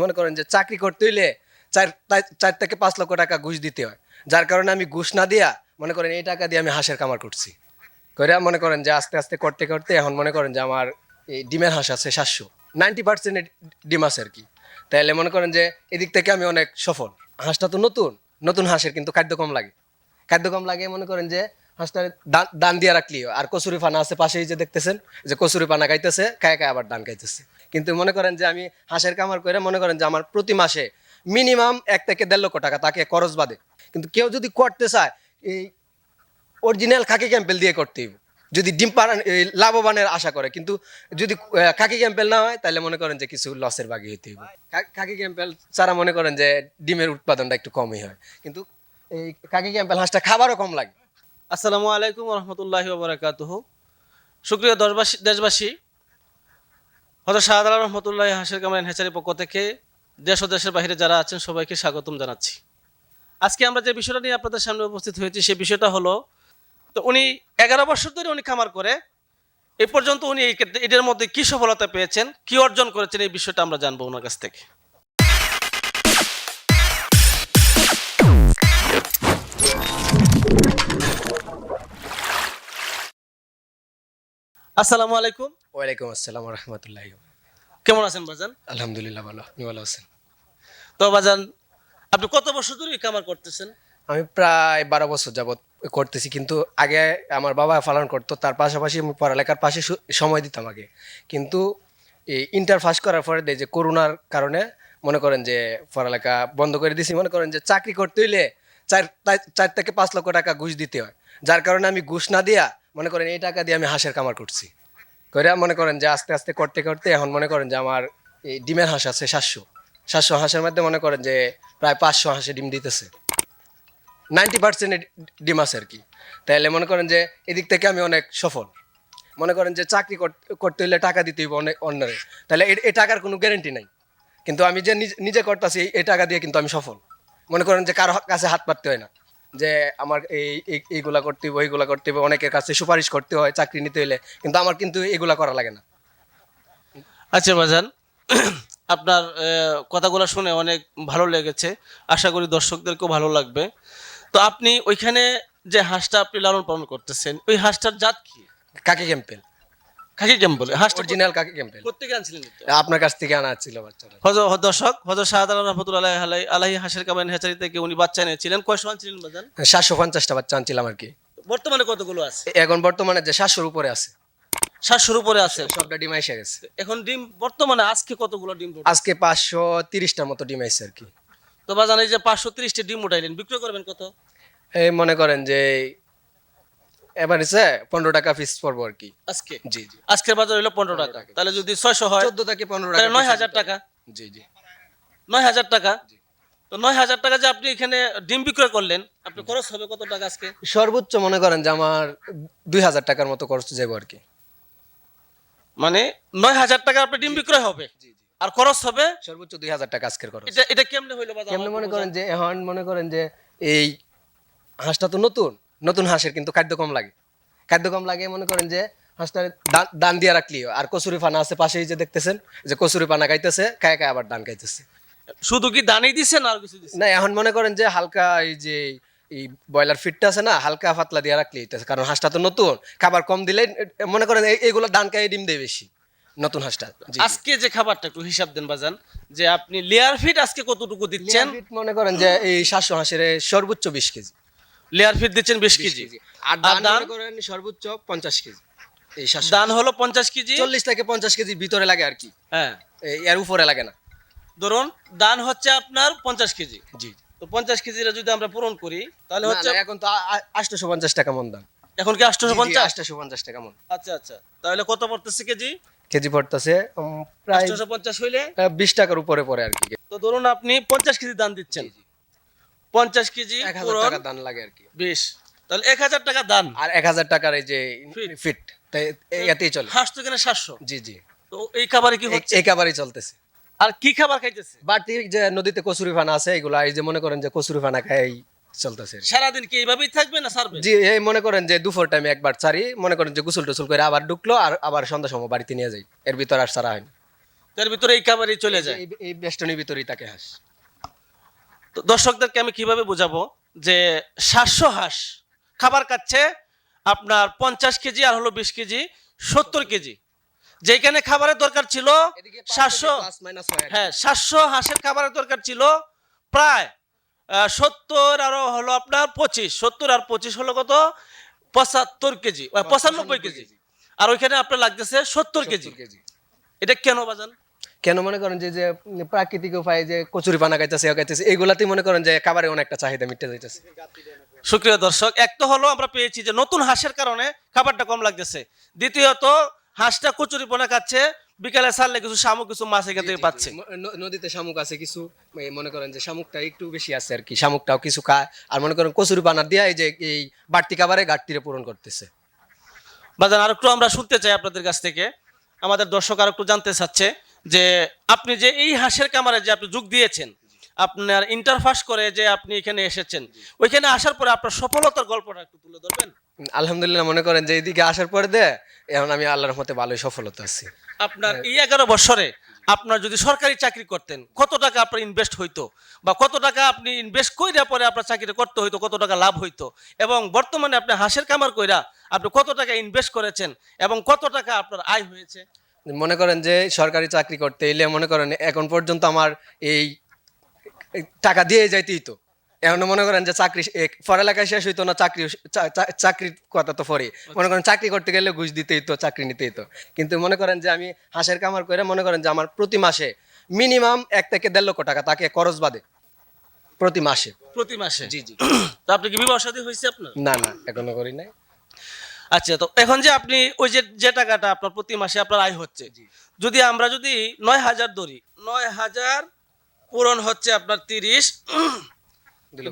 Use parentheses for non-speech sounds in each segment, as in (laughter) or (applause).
মনে করেন যে চাকরি করতে হইলে চার চার থেকে পাঁচ লক্ষ টাকা ঘুষ দিতে হয়। যার কারণে আমি ঘুষ না দিয়া মনে করেন এই টাকা দিয়ে আমি হাঁসের কামার করছি। করে মনে করেন যে আস্তে আস্তে করতে করতে এখন মনে করেন যে আমার এই ডিমের হাঁস আছে সাতশো। নাইনটি পার্সেন্ট ডিম আছে আর কি। তাহলে মনে করেন যে এদিক থেকে আমি অনেক সফল। হাঁসটা তো নতুন নতুন হাঁসের কিন্তু খাদ্য কম লাগে। খাদ্য কম লাগে মনে করেন যে হাঁসটা দান- দিয়ে রাখলি আর কচুরি পানা আছে পাশেই যে দেখতেছেন, যে কচুরি পানা খাইতেছে, খায় খায় আবার দান খাইতেছে। কিন্তু মনে করেন যে আমি হাঁসের কামার করে মনে করেন যে আমার প্রতি মাসে মিনিমাম এক থেকে দেড় লক্ষ টাকা তাকে খরচ বাদে। কিন্তু কেউ যদি করতে চায়, এই অরিজিনাল খাকি ক্যাম্পেল দিয়ে করতে। যদি ডিম পাড়ান লাভবানের আশা করে। কিন্তু যদি খাকি ক্যাম্পেল না হয়, তাহলে মনে করেন যে কিছু লসের বাগি হইতে হইব খা- খাকি ক্যাম্পেল ছাড়া মনে করেন যে ডিমের উৎপাদনটা একটু কমই হয়। কিন্তু এই খাকি ক্যাম্পেল হাঁসটা খাবারও কম লাগে। আসসালামু আলাইকুম রহমতুল্লাহি ওবরাকাতুহ সুপ্রিয় দেশবাসী দেশবাসী হজরত শাহাদ আলম রহমতুল্লাহ হাসির কামরান হেচারির পক্ষ থেকে দেশ ও দেশের বাইরে যারা আছেন, সবাইকে স্বাগতম জানাচ্ছি। আজকে আমরা যে বিষয়টা নিয়ে আপনাদের সামনে উপস্থিত হয়েছি সেই বিষয়টা হলো, তো উনি এগারো বছর ধরে উনি খামার করে, এ পর্যন্ত উনি এটার মধ্যে কী সফলতা পেয়েছেন, কি অর্জন করেছেন, এই বিষয়টা আমরা জানব ওনার কাছ থেকে। আসসালামু আলাইকুম। ওয়ালাইকুম আসসালাম রহমতুল্লাহ কেমন আছেন বাজান? আলহামদুলিল্লাহ ভালো আপনি ভালো আছেন? তো বাজান আপনি কত বছর ধরে কামার করতেছেন? আমি প্রায় বারো বছর যাবত করতেছি কিন্তু আগে আমার বাবা পালন করতো তার পাশাপাশি আমি পড়ালেখার পাশে সময় দিতাম আগে। কিন্তু এই ইন্টার পাস করার পরে যে করোনার কারণে মনে করেন যে পড়ালেখা বন্ধ করে দিয়েছি মনে করেন যে চাকরি করতে হইলে চার চার থেকে পাঁচ লক্ষ টাকা ঘুষ দিতে হয়। যার কারণে আমি ঘুষ না দিয়া মনে করেন এই টাকা দিয়ে আমি হাঁসের কামার করছি। করে মনে করেন যে আস্তে আস্তে করতে করতে এখন মনে করেন যে আমার এই ডিমের হাঁস আছে সাতশো। সাতশো হাঁসের মধ্যে মনে করেন যে প্রায় পাঁচশো হাঁসে ডিম দিতেছে। নাইনটি পার্সেন্ট ডিম আছে আর কি। তাহলে মনে করেন যে এদিক থেকে আমি অনেক সফল। মনে করেন যে চাকরি কর- করতে হলে টাকা দিতে হইব অনেক অন্যরে। তাহলে এ- টাকার কোনো গ্যারেন্টি নাই। কিন্তু আমি যে নিজে করতেছি এই টাকা দিয়ে কিন্তু আমি সফল। মনে করেন যে কারও কাছে হাত পাততে হয় না। যে আমার এই এই- এইগুলা করতে হবে এইগুলা করতে হবে অনেকের কাছে সুপারিশ করতে হয় চাকরি নিতে হলে কিন্তু আমার কিন্তু এগুলা করা লাগে না। আচ্ছা বাজান (clears throat) আপনার কথাগুলো শুনে অনেক ভালো লেগেছে। আশা করি দর্শকদেরকেও ভালো লাগবে। তো আপনি ওইখানে যে হাঁসটা আপনি লালন পালন করতেছেন ওই হাঁসটার জাত কি? কাকে ক্যাম্পেল? কাকে কেমন বলে? অরিজিনাল কাকে আনছিলেন আপনার কাছ থেকে আনা ছিল হজর দর্শক হজর শাহাদ আলম রহমতুল্লাহ আলাই আলাহি হাঁসের কামাইন হেচারি থেকে উনি বাচ্চা নিয়েছিলেন কয়শো আনছিলেন বাজান? সাতশো পঞ্চাশটা বাচ্চা আনছিলাম আর কি। বর্তমানে কতগুলো আছে? এখন বর্তমানে যে সাতশোর উপরে আছে। সাতশোর উপরে আছে। সবটা ডিম এসে গেছে। এখন ডিম বর্তমানে আজকে কতগুলো ডিম আজকে পাঁচশো তিরিশটার মতো ডিম আইছে আর কি। তো বাজান এই যে পাঁচশো তিরিশটি ডিম উঠাইলেন বিক্রয় করবেন কত? এই মনে করেন যে এবার এসে পনেরো টাকা পিস পড়ব আর কি। আজকে? জি জি। আজকের বাজার হলো পনেরো টাকা। তাহলে যদি ছয়শো হয় চোদ্দ থেকে পনেরো টাকা নয় হাজার টাকা। জি জি। নয় হাজার টাকা। তো নয় হাজার টাকা যে আপনি এখানে ডিম বিক্রয় করলেন আপনি খরচ হবে কত টাকা আজকে? সর্বোচ্চ মনে করেন যে আমার দুই হাজার টাকার মতো খরচ যাব আর কি। মানে নয় হাজার টাকা আপনি ডিম বিক্রয় হবে। আর খরচ হবে? সর্বোচ্চ দুই হাজার টাকা আজকের খরচ। এটা এটা কেমনে হইল বাজার? কেমনে মনে করেন যে এখন মনে করেন যে এই হাঁসটা তো নতুন নতুন হাঁসের কিন্তু খাদ্য কম লাগে। খাদ্য কম লাগে মনে করেন যে হাঁসটা দান- দিয়ে রাখলি আর কচুরি পানা আছে পাশেই যে দেখতেছেন যে কচুরি পানা খাইতেছে খায় খায় আবার দান খাইতেছে। শুধু কি দানই দিছেন আর কিছু দিচ্ছেন না এখন মনে করেন যে হালকা এই যে এই ব্রয়লার ফিটটা আছে না হালকা পাতলা দিয়ে রাখলি। কারণ হাঁসটা তো নতুন খাবার কম দিলে মনে করেন এই- এইগুলো দান খাই ডিম দেয় বেশি নতুন হাঁসটা। আজকে যে খাবারটা একটু হিসাব দেন বাজান যে আপনি লেয়ার ফিট আজকে কতটুকু দিচ্ছেন? মনে করেন যে এই সাতশো হাঁসের সর্বোচ্চ বিশ কেজি। লেয়ার ফিট দিচ্ছেন বিশ কেজি। আর দান দান? করেন সর্বোচ্চ পঞ্চাশ কেজি। এই দান হলো পঞ্চাশ কেজি। চল্লিশ থেকে পঞ্চাশ কেজির ভিতরে লাগে আর কি। হ্যাঁ। এর উপরে লাগে না। ধরুন দান হচ্ছে আপনার পঞ্চাশ কেজি। জি। তো পঞ্চাশ কেজিটা যদি আমরা পূরণ করি তাহলে হচ্ছে এখন তো আটশোশো পঞ্চাশ টাকা মন দাম এখন কি আটশোশো পঞ্চাশ আটশোশো পঞ্চাশ টাকা মন। আচ্ছা আচ্ছা। তাহলে কত পড়তেছে কেজি? কেজি পড়তেছে প্রায় আটশোশো পঞ্চাশ হইলে বিশ টাকার উপরে পড়ে আর কি। তো ধরুন আপনি পঞ্চাশ কেজি দান দিচ্ছেন। পঞ্চাশ কেজি এক হাজার টাকা দান লাগে আর কি। বিশ। তাহলে এক হাজার টাকা দান। আর এক হাজার টাকার এই যে ফিট তাই এতেই চলে। হাঁস তো কিনা সাতশো। জি জি। তো এই খাবারে কি হচ্ছে? এই খাবারই চলতেছে। আর কি খাবার খাইতেছে? বাড়তি যে নদীতে কচুরি ফানা আছে এগুলা এই যে মনে করেন যে কচুরি ফানা খাই চলতেছে সারাদিন কি এইভাবেই থাকবে না সারবে? জি এই মনে করেন যে দুপুর টাইমে একবার ছাড়ি মনে করেন যে গোসল টোসল করে আবার ঢুকলো আর আবার সন্ধ্যা সময় বাড়িতে নিয়ে যাই। এর ভিতর আর সারা হয়নি তার ভিতরে এই খাবারই চলে যায়। এই- বেষ্টনীর ভিতরেই থাকে হাঁস। দর্শকদেরকে আমি কীভাবে বোঝাবো যে সাতশো হাঁস খাবার খাচ্ছে আপনার পঞ্চাশ কেজি আর হলো বিশ কেজি সত্তর কেজি। যেখানে খাবারের দরকার ছিল সাতশো হ্যাঁ সাতশো হাঁসের খাবারের দরকার ছিল প্রায় সত্তর আরও হলো আপনার পঁচিশ সত্তর আর পঁচিশ হলো কত? পঁচাত্তর কেজি পঁচানব্বই কেজি। আর ওইখানে আপনার লাগতেছে সত্তর কেজি। এটা কেন বাজান? কেন মনে করেন যে যে প্রাকৃতিক উপায়ে যে কচুরি পানা খাইতেছে খাইতেছে এগুলাতেই মনে করেন যে খাবারে অনেকটা চাহিদা মিটে যাইতেছে। সুক্রিয় দর্শক এক তো হলো আমরা পেয়েছি যে নতুন হাঁসের কারণে খাবারটা কম লাগতেছে। দ্বিতীয়ত হাঁসটা কচুরি পোনা খাচ্ছে বিকালে ছাড়লে কিছু শামুক কিছু মাছ এখান থেকে পাচ্ছে। নদীতে শামুক আছে কিছু মনে করেন যে শামুকটা একটু বেশি আছে আর কি শামুকটাও কিছু খায় আর মনে করেন কচুরি পানা দিয়া এই যে এই বাড়তি খাবারে ঘাটতিরে পূরণ করতেছে। বাজান আর একটু আমরা শুনতে চাই আপনাদের কাছ থেকে। আমাদের দর্শক আর একটু জানতে চাচ্ছে। যে আপনি যে এই হাঁসের কামারে যে আপনি যোগ দিয়েছেন আপনার ইন্টারফাস করে যে আপনি এখানে এসেছেন ওইখানে আসার পরে আপনার সফলতার গল্পটা একটু তুলে ধরবেন? আলহামদুলিল্লাহ মনে করেন যে এইদিকে আসার পরে দে এখন আমি আল্লাহর মতে ভালোই সফলতা আছি। আপনার এই এগারো বছরে আপনার যদি সরকারি চাকরি করতেন কত টাকা আপনার ইনভেস্ট হইতো? বা কত টাকা আপনি ইনভেস্ট কইরা পরে আপনার চাকরি করতে হইতো কত টাকা লাভ হইতো? এবং বর্তমানে আপনি হাঁসের কামার কইরা আপনি কত টাকা ইনভেস্ট করেছেন এবং কত টাকা আপনার আয় হয়েছে? মনে করেন যে সরকারি চাকরি করতে এলে মনে করেন এখন পর্যন্ত আমার এই টাকা দিয়ে যাইতেই তো। এখন মনে করেন যে চাকরি পড়ালেখা শেষ হইতো না চাকরি চাকরির কথা তো পরে মনে করেন চাকরি করতে গেলে ঘুষ দিতেই তো চাকরি নিতেই তো। কিন্তু মনে করেন যে আমি হাঁসের কামার করে মনে করেন যে আমার প্রতি মাসে মিনিমাম এক থেকে দেড় লক্ষ টাকা তাকে খরচ বাদে প্রতি মাসে। প্রতি মাসে? জি জি। তো আপনি কি বিবাহ শাদী হয়েছে আপনার? না না এখনও করি নাই। আচ্ছা তো এখন যে আপনি ওই যে যে টাকাটা আপনার প্রতি মাসে আপনার আয় হচ্ছে যদি আমরা যদি নয় হাজার ধরি নয় হাজার পূরণ হচ্ছে আপনার তিরিশ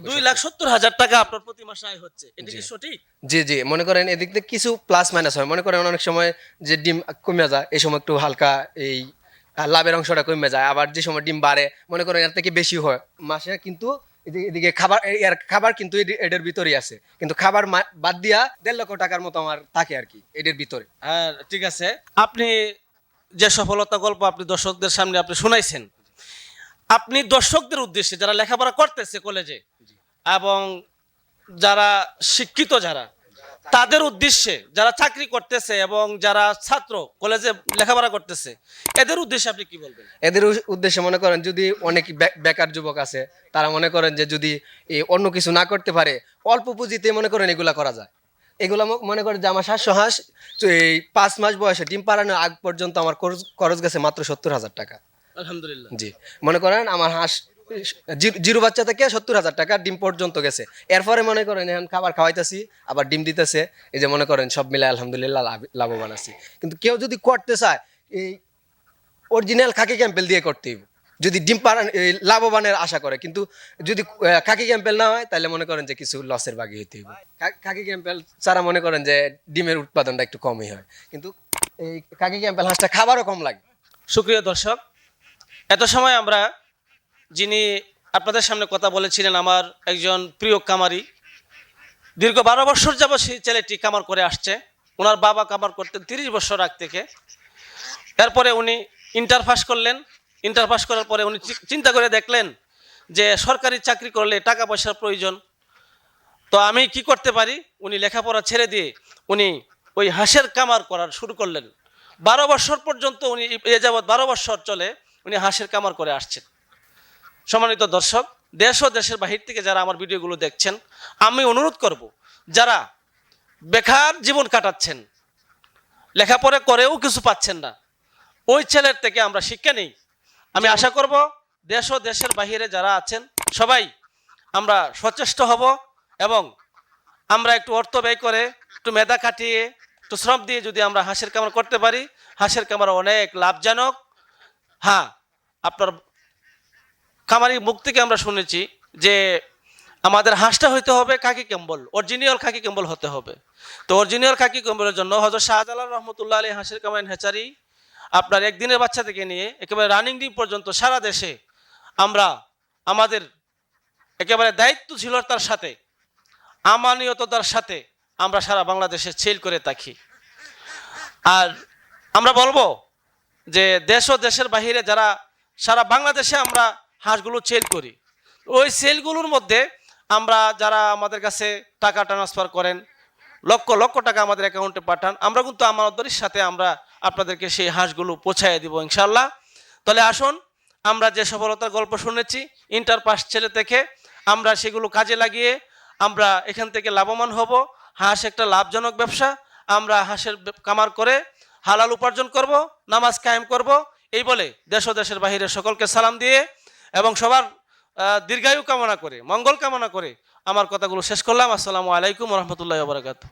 দুই লাখ সত্তর হাজার টাকা আপনার প্রতি মাসে আয় হচ্ছে। এটা কি সঠিক? জি জি মনে করেন এদিক থেকে কিছু প্লাস মাইনাস হয়। মনে করেন অনেক সময় যে ডিম কমে যায় এই সময় একটু হালকা এই লাভের অংশটা কমে যায় আবার যে সময় ডিম বাড়ে মনে করেন এর থেকে বেশি হয়। মাসে কিন্তু এদিকে- খাবার এর খাবার কিন্তু এদের এটার ভিতরেই আছে। কিন্তু খাবার বাদ দিয়া দেড় লক্ষ টাকার মতো আমার থাকে আর কি এটার ভিতরে। হ্যাঁ ঠিক আছে। আপনি যে সফলতা গল্প আপনি দর্শকদের সামনে আপনি শুনাইছেন আপনি দর্শকদের উদ্দেশ্যে যারা লেখাপড়া করতেছে কলেজে এবং যারা শিক্ষিত যারা তাদের উদ্দেশ্যে যারা চাকরি করতেছে এবং যারা ছাত্র কলেজে লেখাপড়া করতেছে এদের উদ্দেশ্যে আপনি কি বলবেন? এদের উদ্দেশ্যে মনে করেন যদি অনেক বেকার যুবক আছে তারা মনে করেন যে যদি অন্য কিছু না করতে পারে অল্প পুঁজিতে মনে করেন এগুলা করা যায়। এগুলা মনে করেন যে আমার সাতশো হাঁস এই পাঁচ মাস বয়সে ডিম পাড়ানোর আগ পর্যন্ত আমার খরচ গেছে মাত্র সত্তর হাজার টাকা। আলহামদুলিল্লাহ। জি। মনে করেন আমার হাঁস জিরো বাচ্চা থেকে সত্তর হাজার টাকা ডিম পর্যন্ত গেছে। এরপরে মনে করেন, এখন খাবার খাওয়াইতেছি, আবার ডিম দিতেছে। এই যে মনে করেন, সব মিলে আলহামদুলিল্লাহ লাভ- লাভবান আছি। কিন্তু কেউ যদি করতে চায়, এই অরিজিনাল খাকি ক্যাম্পেল দিয়ে করতে। যদি ডিম পাড়ান লাভবানের আশা করে। কিন্তু যদি খাকি ক্যাম্পেল না হয়, তাহলে মনে করেন যে কিছু লসের বাগি হইতে হইব। খা- খাকি ক্যাম্পেল ছাড়া মনে করেন যে ডিমের উৎপাদনটা একটু কমই হয়। কিন্তু এই খাকি ক্যাম্পেল হাঁসটা খাবারও কম লাগে। সুপ্রিয় দর্শক, এত সময় আমরা যিনি আপনাদের সামনে কথা বলেছিলেন আমার একজন প্রিয় কামারি। দীর্ঘ বারো বছর যাবৎ সেই ছেলেটি কামার করে আসছে। ওনার বাবা কামার করতেন তিরিশ বছর আগ থেকে। এরপরে উনি ইন্টার পাস করলেন। ইন্টার পাস করার পরে উনি চিন্তা করে দেখলেন যে সরকারি চাকরি করলে টাকা পয়সার প্রয়োজন। তো আমি কি করতে পারি? উনি লেখাপড়া ছেড়ে দিয়ে উনি ওই হাঁসের কামার করার শুরু করলেন। বারো বছর পর্যন্ত উনি এ যাবৎ বারো বছর চলে উনি হাঁসের কামার করে আসছেন। সম্মানিত দর্শক দেশ ও দেশের বাহির থেকে যারা আমার ভিডিওগুলো দেখছেন আমি অনুরোধ করব যারা বেকার জীবন কাটাচ্ছেন লেখাপড়া করেও কিছু পাচ্ছেন না ওই ছেলের থেকে আমরা শিক্ষা নেই। আমি আশা করব দেশ ও দেশের বাহিরে যারা আছেন সবাই আমরা সচেষ্ট হব এবং আমরা একটু অর্থ ব্যয় করে একটু মেধা কাটিয়ে একটু শ্রম দিয়ে যদি আমরা হাঁসের কামার করতে পারি হাঁসের কামার অনেক লাভজনক। হ্যাঁ আপনার খামারি মুখ থেকে আমরা শুনেছি যে আমাদের হাঁসটা হইতে হবে khaki Campbell original khaki Campbell হতে হবে। তো অরিজিনাল খাকি কেম্বলের জন্য হজরত শাহজালাল রহমতুল্লাহ আলী হাঁসের কামাইন হেচারি আপনার একদিনের বাচ্চা থেকে নিয়ে একেবারে রানিং ডিম পর্যন্ত সারা দেশে আমরা আমাদের একেবারে দায়িত্বশীলতার সাথে আমানিয়তার সাথে আমরা সারা বাংলাদেশে সেল করে থাকি। আর আমরা বলব যে দেশ ও দেশের বাহিরে যারা সারা বাংলাদেশে আমরা হাঁসগুলো সেল করি। ওই সেলগুলোর মধ্যে আমরা যারা আমাদের কাছে টাকা ট্রান্সফার করেন, লক্ষ লক্ষ টাকা আমাদের অ্যাকাউন্টে পাঠান, আমরা কিন্তু আমাদের সাথে আমরা আপনাদেরকে সেই হাঁসগুলো পৌঁছায় দিব ইনশাল্লাহ তাহলে আসুন, আমরা যে সফলতার গল্প শুনেছি ইন্টার পাস ছেলে থেকে, আমরা সেগুলো কাজে লাগিয়ে আমরা এখান থেকে লাভবান হব। হাঁস একটা লাভজনক ব্যবসা, আমরা হাঁসের কামার করে হালাল উপার্জন করব, নামাজ কায়েম করব। এই বলে দেশ ও দেশের বাহিরে সকলকে সালাম দিয়ে এবং সবার দীর্ঘায়ু কামনা করে, মঙ্গল কামনা করে আমার কথাগুলো শেষ করলাম। আসসালামু আলাইকুম রহমতুল্লাহ বারাকাতু